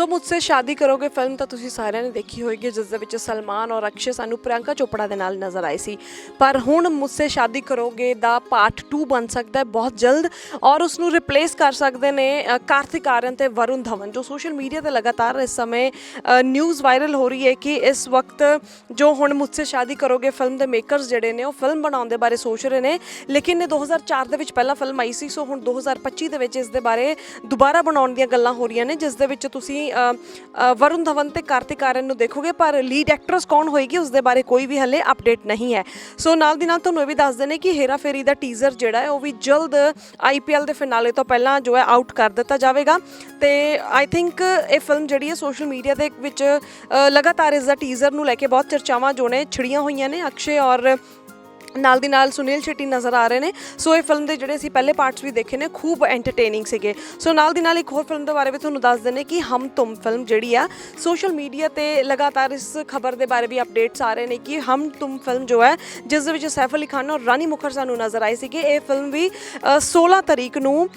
ਸੋ ਮੁਝਸੇ ਸ਼ਾਦੀ ਕਰੋਗੇ ਫਿਲਮ ਤਾਂ ਤੁਸੀਂ ਸਾਰਿਆਂ ਨੇ ਦੇਖੀ ਹੋਏਗੀ, ਜਿਸ ਦੇ ਵਿੱਚ ਸਲਮਾਨ ਔਰ ਅਕਸ਼ੇ ਸਾਨੂੰ ਪ੍ਰਿਯੰਕਾ ਚੋਪੜਾ ਦੇ ਨਾਲ ਨਜ਼ਰ ਆਏ ਸੀ। ਪਰ ਹੁਣ ਮੁਝਸੇ ਸ਼ਾਦੀ ਕਰੋਗੇ ਦਾ ਪਾਰਟ 2 ਬਣ ਸਕਦਾ ਹੈ, ਬਹੁਤ ਜਲਦ। ਔਰ ਉਸ ਨੂੰ ਰਿਪਲੇਸ ਕਰ ਸਕਦੇ ਨੇ ਕਾਰਤਿਕ ਆਰਨ ਤੇ ਵਰੁਣ ਧਵਨ, ਜੋ ਸੋਸ਼ਲ ਮੀਡੀਆ ਤੇ ਲਗਾਤਾਰ ਇਸ ਸਮੇਂ ਨਿਊਜ਼ ਵਾਇਰਲ ਹੋ ਰਹੀ ਹੈ ਕਿ ਇਸ ਵਕਤ ਜੋ ਹੁਣ ਮੁਝਸੇ ਸ਼ਾਦੀ ਕਰੋਗੇ ਫਿਲਮ ਦੇ ਮੇਕਰਸ ਜਿਹੜੇ ਨੇ, ਉਹ ਫਿਲਮ ਬਣਾਉਣ ਦੇ ਬਾਰੇ ਸੋਚ ਰਹੇ ਨੇ। ਲੇਕਿਨ ਇਹ 2004 ਦੇ ਵਿੱਚ ਪਹਿਲਾਂ ਫਿਲਮ ਆਈ ਸੀ, ਸੋ ਹੁਣ 2025 ਦੇ ਵਿੱਚ ਇਸ ਦੇ ਬਾਰੇ ਦੁਬਾਰਾ ਬਣਾਉਣ ਦੀਆਂ ਗੱਲਾਂ ਹੋ ਰਹੀਆਂ ਨੇ, ਜਿਸ ਦੇ ਵਿੱਚ ਤੁਸੀਂ ਵਰੁਣ ਧਵਨ ਤੇ ਕਾਰਤਿਕ ਆਰੀਅਨ ਨੂੰ ਦੇਖੋਗੇ, ਪਰ ਲੀਡ ਐਕਟਰਸ ਕੌਣ ਹੋਏਗੀ ਉਸ ਦੇ ਬਾਰੇ ਕੋਈ ਵੀ ਹਲੇ ਅਪਡੇਟ ਨਹੀਂ ਹੈ। ਸੋ ਨਾਲ ਦੀ ਨਾਲ ਤੁਹਾਨੂੰ ਇਹ ਵੀ ਦੱਸ ਦਿੰਦੇ ਕਿ ਹੇਰਾ ਫੇਰੀ ਦਾ ਟੀਜ਼ਰ ਜਿਹੜਾ ਹੈ, ਉਹ ਵੀ ਜਲਦ ਆਈਪੀਐਲ ਦੇ ਫਿਨਾਲੇ ਤੋਂ ਪਹਿਲਾਂ ਜੋ ਹੈ ਆਊਟ ਕਰ ਦਿੱਤਾ ਜਾਵੇਗਾ। ਤੇ ਆਈ ਥਿੰਕ ਇਹ ਫਿਲਮ ਜਿਹੜੀ ਹੈ ਸੋਸ਼ਲ ਮੀਡੀਆ ਦੇ ਵਿੱਚ ਲਗਾਤਾਰ ਇਸ ਦਾ ਟੀਜ਼ਰ ਨੂੰ ਲੈ ਕੇ ਬਹੁਤ ਚਰਚਾਵਾਂ ਜੋ ਨੇ ਛਿੜੀਆਂ ਹੋਈਆਂ ਨੇ, ਅਕਸ਼ੇ ਔਰ ਨਾਲ ਦੀ ਨਾਲ ਸੁਨੀਲ ਸ਼ੈਟੀ ਨਜ਼ਰ ਆ ਰਹੇ ਨੇ। ਸੋ ਇਹ ਫਿਲਮ ਦੇ ਜਿਹੜੇ ਅਸੀਂ ਪਹਿਲੇ ਪਾਰਟਸ ਵੀ ਦੇਖੇ ਨੇ ਖੂਬ ਐਂਟਰਟੇਨਿੰਗ ਸੀਗੇ। ਸੋ ਨਾਲ ਦੀ ਨਾਲ ਇੱਕ ਹੋਰ ਫਿਲਮ ਦੇ ਬਾਰੇ ਵੀ ਤੁਹਾਨੂੰ ਦੱਸ ਦਿੰਨੇ ਕਿ ਹਮ ਤੁਮ ਫਿਲਮ ਜਿਹੜੀ ਆ ਸੋਸ਼ਲ ਮੀਡੀਆ ਤੇ ਲਗਾਤਾਰ ਇਸ ਖਬਰ ਦੇ ਬਾਰੇ ਵੀ ਅਪਡੇਟਸ ਆ ਰਹੇ ਨੇ ਕਿ ਹਮ ਤੁਮ ਫਿਲਮ ਜੋ ਹੈ ਜਿਸ ਦੇ ਵਿੱਚ ਸੈਫ ਅਲੀ ਖਾਨ ਔਰ ਰਾਨੀ ਮੁਖਰ ਸਾਨੂੰ ਨਜ਼ਰ ਆਏ ਸੀਗੇ। ਇਹ ਫਿਲਮ ਵੀ ਅ, 16 ਤਰੀਕ ਨੂੰ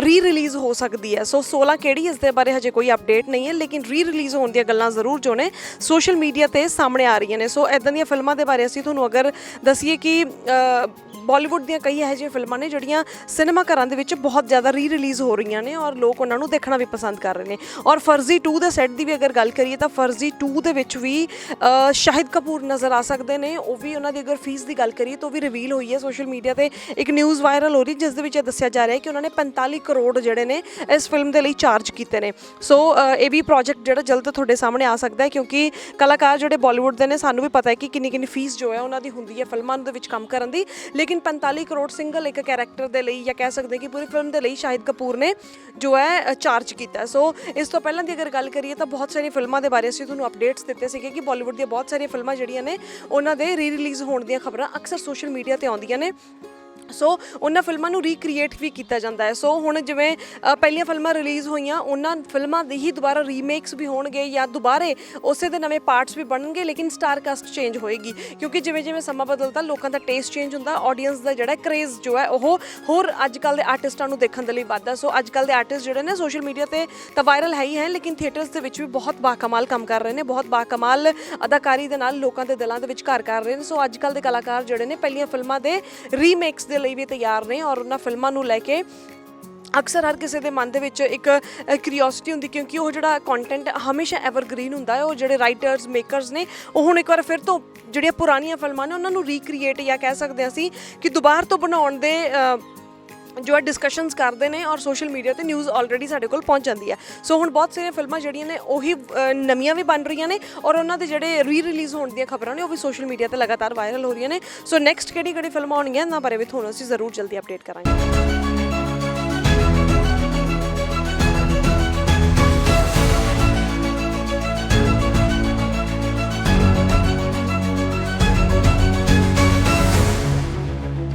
ਰੀ ਰਿਲੀਜ਼ ਹੋ ਸਕਦੀ ਹੈ। ਸੋ 16 ਕਿਹੜੀ ਇਸ ਦੇ ਬਾਰੇ ਹਜੇ ਕੋਈ ਅਪਡੇਟ ਨਹੀਂ ਹੈ, ਲੇਕਿਨ ਰੀ ਰਿਲੀਜ਼ ਹੋਣ ਦੀਆਂ ਗੱਲਾਂ ਜ਼ਰੂਰ ਜੋ ਨੇ ਸੋਸ਼ਲ ਮੀਡੀਆ ਤੇ ਸਾਹਮਣੇ ਆ ਰਹੀਆਂ ਨੇ। ਸੋ ਇਦਾਂ ਦੀਆਂ ਫਿਲਮਾਂ ਦੇ ਬਾਰੇ ਅਸੀਂ ਤੁਹਾਨੂੰ ਅਗਰ ਦਸੀਏ ਕਿ ਬਾਲੀਵੁੱਡ ਦੀਆਂ ਕਈ ਇਹੋ ਜਿਹੀਆਂ ਫਿਲਮਾਂ ਨੇ ਜਿਹੜੀਆਂ ਸਿਨੇਮਾ ਘਰਾਂ ਦੇ ਵਿੱਚ ਬਹੁਤ ਜ਼ਿਆਦਾ ਰੀ ਰਿਲੀਜ਼ ਹੋ ਰਹੀਆਂ ਨੇ ਔਰ ਲੋਕ ਉਹਨਾਂ ਨੂੰ ਦੇਖਣਾ ਵੀ ਪਸੰਦ ਕਰ ਰਹੇ ਨੇ। ਔਰ ਫਰਜ਼ੀ 2 ਦੇ ਸੈੱਟ ਦੀ ਵੀ ਅਗਰ ਗੱਲ ਕਰੀਏ ਤਾਂ ਫਰਜ਼ੀ 2 ਦੇ ਵਿੱਚ ਵੀ ਸ਼ਾਹਿਦ ਕਪੂਰ ਨਜ਼ਰ ਆ ਸਕਦੇ ਨੇ। ਉਹ ਵੀ ਉਹਨਾਂ ਦੀ ਅਗਰ ਫੀਸ ਦੀ ਗੱਲ ਕਰੀਏ ਤਾਂ ਉਹ ਵੀ ਰਿਵੀਲ ਹੋਈ ਹੈ ਸੋਸ਼ਲ ਮੀਡੀਆ ਤੇ। ਇੱਕ ਨਿਊਜ਼ ਵਾਇਰਲ ਹੋ ਰਹੀ ਜਿਸ ਦੇ ਵਿੱਚ ਇਹ ਦੱਸਿਆ ਜਾ ਰਿਹਾ ਹੈ ਕਿ ਉਹਨਾਂ ਨੇ 45 ਕਰੋੜ ਜਿਹੜੇ ਨੇ ਇਸ ਫਿਲਮ ਦੇ ਲਈ ਚਾਰਜ ਕੀਤੇ ਨੇ। ਸੋ ਇਹ ਵੀ ਪ੍ਰੋਜੈਕਟ ਜਿਹੜਾ ਜਲਦ ਤੁਹਾਡੇ ਸਾਹਮਣੇ ਆ ਸਕਦਾ ਹੈ ਕਿਉਂਕਿ ਕਲਾਕਾਰ ਜਿਹੜੇ ਬਾਲੀਵੁੱਡ ਦੇ ਨੇ, ਸਾਨੂੰ ਵੀ ਪਤਾ ਹੈ ਕਿ ਕਿੰਨੀ ਕਿੰਨੀ ਫੀਸ ਜੋ ਹੈ ਉਹਨਾਂ ਦੀ ਹੁੰਦੀ ਹੈ ਫਿਲਮਾਂ ਦੇ ਵਿੱਚ ਕੰਮ ਕਰਨ ਦੀ। ਲੇਕਿਨ 45 ਕਰੋੜ ਸਿੰਗਲ ਇੱਕ ਕੈਰੈਕਟਰ ਦੇ ਲਈ ਜਾਂ ਕਹਿ ਸਕਦੇ ਕਿ ਪੂਰੀ ਫਿਲਮ ਦੇ ਲਈ ਸ਼ਾਹਿਦ ਕਪੂਰ ਨੇ ਜੋ ਹੈ ਚਾਰਜ ਕੀਤਾ। ਸੋ ਇਸ ਤੋਂ ਪਹਿਲਾਂ ਦੀ ਅਗਰ ਗੱਲ ਕਰੀਏ ਤਾਂ ਬਹੁਤ ਸਾਰੀਆਂ ਫਿਲਮਾਂ ਦੇ ਬਾਰੇ ਅਸੀਂ ਤੁਹਾਨੂੰ ਅਪਡੇਟਸ ਦਿੱਤੇ ਸੀਗੇ ਕਿ ਬਾਲੀਵੁੱਡ ਦੀਆਂ ਬਹੁਤ ਸਾਰੀਆਂ ਫਿਲਮਾਂ ਜਿਹੜੀਆਂ ਨੇ, ਉਹਨਾਂ ਦੇ ਰੀ ਰਿਲੀਜ਼ ਹੋਣ ਦੀਆਂ ਖਬਰਾਂ ਅਕਸਰ ਸੋਸ਼ਲ ਮੀਡੀਆ ਤੇ ਆਉਂਦੀਆਂ ਨੇ। ਸੋ ਉਹਨਾਂ ਫਿਲਮਾਂ ਨੂੰ ਰੀਕ੍ਰੀਏਟ ਵੀ ਕੀਤਾ ਜਾਂਦਾ ਹੈ। ਸੋ ਹੁਣ ਜਿਵੇਂ ਅ, ਪਹਿਲੀਆਂ ਫਿਲਮਾਂ ਰਿਲੀਜ਼ ਹੋਈਆਂ ਉਹਨਾਂ ਫਿਲਮਾਂ ਦੇ ਹੀ ਦੁਬਾਰਾ ਰੀਮੇਕਸ ਵੀ ਹੋਣਗੇ ਜਾਂ ਦੁਬਾਰੇ ਉਸੇ ਦੇ ਨਵੇਂ ਪਾਰਟਸ ਵੀ ਬਣਨਗੇ ਲੇਕਿਨ ਸਟਾਰ ਕਾਸਟ ਚੇਂਜ ਹੋਏਗੀ। ਕਿਉਂਕਿ ਜਿਵੇਂ ਜਿਵੇਂ ਸਮਾਂ ਬਦਲਦਾ ਲੋਕਾਂ ਦਾ ਟੇਸਟ ਚੇਂਜ ਹੁੰਦਾ ਆਡੀਅנס ਦਾ ਜਿਹੜਾ ਕ੍ਰੇਜ਼ ਜੋ ਹੈ ਉਹ ਹੋਰ ਅੱਜ ਕੱਲ ਦੇ ਆਰਟਿਸਟਾਂ ਨੂੰ ਦੇਖਣ ਦੇ ਲਈ ਵੱਧਦਾ। ਸੋ ਅੱਜ ਕੱਲ ਦੇ ਆਰਟਿਸਟ ਜਿਹੜੇ ਨੇ ਸੋਸ਼ਲ ਮੀਡੀਆ ਤੇ ਤਾਂ ਵਾਇਰਲ ਹੈ ਹੀ ਹੈ ਲੇਕਿਨ ਥੀਏਟਰਸ ਦੇ ਵਿੱਚ ਵੀ ਬਹੁਤ ਬਾਕਮਾਲ ਕੰਮ ਕਰ ਰਹੇ ਨੇ ਬਹੁਤ ਬਾਕਮਾਲ ਅਦਾਕਾਰੀ ਦੇ ਨਾਲ ਲੋਕਾਂ ਦੇ ਦਿਲਾਂ ਦੇ ਵਿੱਚ ਘਰ ਕਰ ਰਹੇ ਨੇ। ਸੋ ਅੱਜ ਕੱਲ ਦੇ ਕਲਾਕਾਰ ਜਿਹੜੇ ਨੇ ਪਹਿਲੀਆਂ ਫਿਲਮਾਂ ਦੇ ਰੀਮੇਕਸ ਦੇ ਲਈ ਵੀ ਤਿਆਰ ਨੇ ਔਰ ਉਹਨਾਂ ਫਿਲਮਾਂ ਨੂੰ ਲੈ ਕੇ ਅਕਸਰ ਹਰ ਕਿਸੇ ਦੇ ਮਨ ਦੇ ਵਿੱਚ ਇੱਕ ਕਿਉਰਿਓਸਿਟੀ ਹੁੰਦੀ ਕਿਉਂਕਿ ਉਹ ਜਿਹੜਾ ਕੰਟੈਂਟ ਹਮੇਸ਼ਾ ਐਵਰਗ੍ਰੀਨ ਹੁੰਦਾ ਹੈ, ਉਹ ਜਿਹੜੇ ਰਾਈਟਰਸ ਮੇਕਰਸ ਨੇ, ਉਹ ਹੁਣ ਇੱਕ ਵਾਰ ਫਿਰ ਤੋਂ ਜਿਹੜੀਆਂ ਪੁਰਾਣੀਆਂ ਫਿਲਮਾਂ ਨੇ, ਉਹਨਾਂ ਨੂੰ ਰੀਕ੍ਰੀਏਟ ਜਾਂ ਕਹਿ ਸਕਦੇ ਹਾਂ ਅਸੀਂ ਕਿ ਦੁਬਾਰਾ ਤੋਂ ਬਣਾਉਣ ਦੇ ਜੋ ਹੈ ਡਿਸਕਸ਼ਨਸ ਕਰਦੇ ਨੇ ਔਰ ਸੋਸ਼ਲ ਮੀਡੀਆ ਤੇ ਨਿਊਜ਼ ਆਲਰੇਡੀ ਸਾਡੇ ਕੋਲ ਪਹੁੰਚ ਜਾਂਦੀ ਹੈ। ਸੋ ਹੁਣ ਬਹੁਤ ਸਾਰੀਆਂ ਫਿਲਮਾਂ ਜਿਹੜੀਆਂ ਨੇ ਉਹੀ ਅ, ਨਵੀਆਂ ਵੀ ਬਣ ਰਹੀਆਂ ਨੇ ਔਰ ਉਹਨਾਂ ਦੇ ਜਿਹੜੇ ਰੀ ਰਿਲੀਜ਼ ਹੋਣ ਦੀਆਂ ਖਬਰਾਂ ਨੇ ਉਹ ਵੀ ਸੋਸ਼ਲ ਮੀਡੀਆ ਤੇ ਲਗਾਤਾਰ ਵਾਇਰਲ ਹੋ ਰਹੀਆਂ ਨੇ। ਸੋ ਨੈਕਸਟ ਕਿਹੜੀ ਕਿਹੜੀ ਫਿਲਮਾਂ ਆਉਣਗੀਆਂ ਇਹਨਾਂ ਬਾਰੇ ਵੀ ਤੁਹਾਨੂੰ ਅਸੀਂ ਜ਼ਰੂਰ ਜਲਦੀ ਅਪਡੇਟ ਕਰਾਂਗੇ।